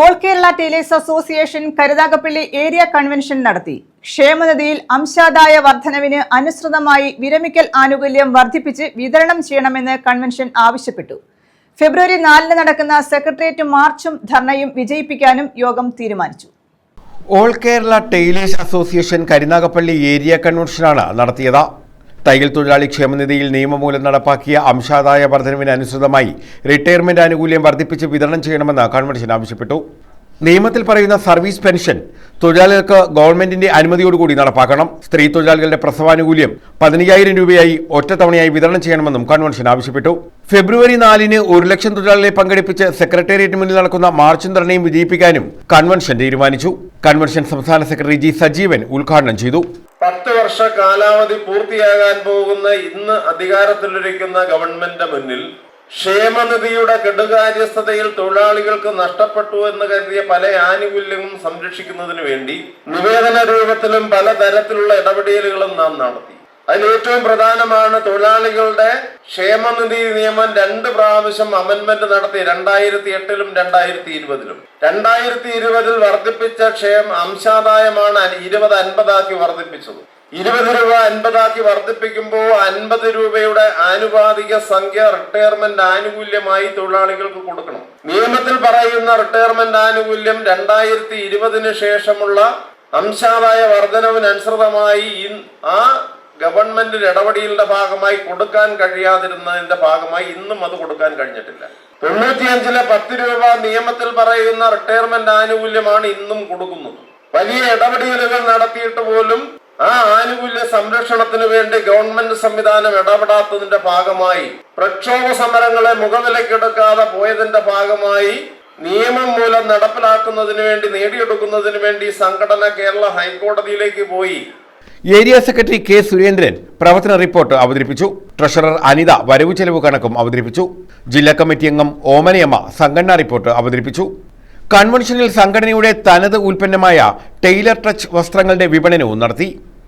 All Kerala tailors association Karunagappally area convention നടത്തി. ക്ഷേമനിധിയിൽ അംശാദായ വർധനവിന് അനുസൃതമായി വിരമിക്കൽ ആനുകൂല്യം വർദ്ധിപ്പിച്ച് വിതരണം ചെയ്യണമെന്ന് കൺവെൻഷൻ ആവശ്യപ്പെട്ടു. ഫെബ്രുവരി നാലിന് നടക്കുന്ന സെക്രട്ടേറിയറ്റ് മാർച്ചും ധർണയും വിജയിപ്പിക്കാനും യോഗം തീരുമാനിച്ചു. All Kerala tailors association Karunagappally area കൺവെൻഷനാണ് നടത്തിയത്. തയ്യൽ തൊഴിലാളി ക്ഷേമനിധിയിൽ നിയമമൂലം നടപ്പാക്കിയ അംശാദായ വർധനവിന് അനുസൃതമായി റിട്ടയർമെന്റ് ആനുകൂല്യം വർദ്ധിപ്പിച്ച് വിതരണം ചെയ്യണമെന്ന് കൺവെൻഷൻ ആവശ്യപ്പെട്ടു. നിയമത്തിൽ പറയുന്ന സർവീസ് പെൻഷൻ തൊഴിലാളികൾക്ക് ഗവൺമെന്റിന്റെ അനുമതിയോടുകൂടി നടപ്പാക്കണം. സ്ത്രീ തൊഴിലാളികളുടെ പ്രസവാനുകൂല്യം പതിനയ്യായിരം രൂപയായി ഒറ്റത്തവണയായി വിതരണം ചെയ്യണമെന്നും കൺവെൻഷൻ ആവശ്യപ്പെട്ടു. ഫെബ്രുവരി നാലിന് ഒരു ലക്ഷം തൊഴിലാളികളെ പങ്കെടുപ്പിച്ച് സെക്രട്ടേറിയറ്റ് മുന്നിൽ നടക്കുന്ന മാർച്ചും ധർണയും വിജയിപ്പിക്കാനും കൺവെൻഷൻ തീരുമാനിച്ചു. കൺവെൻഷൻ സംസ്ഥാന സെക്രട്ടറി ജി സജീവൻ ഉദ്ഘാടനം ചെയ്തു. വർഷ കാലാവധി പൂർത്തിയാകാൻ പോകുന്ന ഇന്ന് അധികാരത്തിലിരിക്കുന്ന ഗവൺമെന്റ് മുന്നിൽ ക്ഷേമനിധിയുടെ കെടുകാര്യസ്ഥതയിൽ തൊഴിലാളികൾക്ക് നഷ്ടപ്പെട്ടു എന്ന് കരുതിയ പല ആനുകൂല്യങ്ങളും സംരക്ഷിക്കുന്നതിന് വേണ്ടി നിവേദന രൂപത്തിലും പലതരത്തിലുള്ള ഇടപെടലുകളും നാം നടത്തി. അതിൽ ഏറ്റവും പ്രധാനമാണ് തൊഴിലാളികളുടെ ക്ഷേമനിധി നിയമം രണ്ട് പ്രാവശ്യം അമെന്മെന്റ് നടത്തി രണ്ടായിരത്തി എട്ടിലും രണ്ടായിരത്തി ഇരുപതിലും രണ്ടായിരത്തി ഇരുപതിൽ വർദ്ധിപ്പിച്ച ക്ഷേമ അംശാദായമാണ് ഇരുപത് അൻപതാക്കി വർദ്ധിപ്പിച്ചത്. ഇരുപത് രൂപ അൻപതാക്കി വർദ്ധിപ്പിക്കുമ്പോൾ അൻപത് രൂപയുടെ ആനുപാതിക സംഖ്യ റിട്ടയർമെന്റ് ആനുകൂല്യമായി തൊഴിലാളികൾക്ക് കൊടുക്കണം. നിയമത്തിൽ പറയുന്ന റിട്ടയർമെന്റ് ആനുകൂല്യം രണ്ടായിരത്തി ഇരുപതിന് ശേഷമുള്ള അംശാദായ വർധനവിനനുസൃതമായി ആ ഗവൺമെന്റിന്റെ ഇടപെടലിന്റെ ഭാഗമായി കൊടുക്കാൻ കഴിയാതിരുന്നതിന്റെ ഭാഗമായി ഇന്നും അത് കൊടുക്കാൻ കഴിഞ്ഞിട്ടില്ല. തൊണ്ണൂറ്റിയഞ്ചിലെ പത്ത് രൂപ നിയമത്തിൽ പറയുന്ന റിട്ടയർമെന്റ് ആനുകൂല്യമാണ് ഇന്നും കൊടുക്കുന്നത്. വലിയ ഇടപെടലുകൾ നടത്തിയിട്ട് പോലും ആ ആനുകൂല്യ സംരക്ഷണത്തിന് വേണ്ടി ഗവൺമെന്റ് സംവിധാനം ഇടപെടാത്തതിന്റെ ഭാഗമായി പ്രക്ഷോഭ സമരങ്ങളെ മുഖവിലക്കെടുക്കാതെ പോയതിന്റെ ഭാഗമായി നിയമം മൂലം നടപ്പിലാക്കുന്നതിന് വേണ്ടി നേടിയെടുക്കുന്നതിന് വേണ്ടി സംഘടന കേരള ഹൈക്കോടതിയിലേക്ക് പോയി. ഏരിയ സെക്രട്ടറി കെ സുരേന്ദ്രൻ പ്രവർത്തന റിപ്പോർട്ട് അവതരിപ്പിച്ചു. ട്രഷറർ അനിത വരവ് ചെലവ് കണക്കും അവതരിപ്പിച്ചു. ജില്ലാ കമ്മിറ്റി അംഗം ഓമനയമ്മ സംഘടനാ റിപ്പോർട്ട് അവതരിപ്പിച്ചു. കൺവെൻഷനിൽ സംഘടനയുടെ തനത് ഉൽപ്പന്നമായ ടെയ്ലർ ടച്ച് വസ്ത്രങ്ങളുടെ വിപണനവും നടത്തി.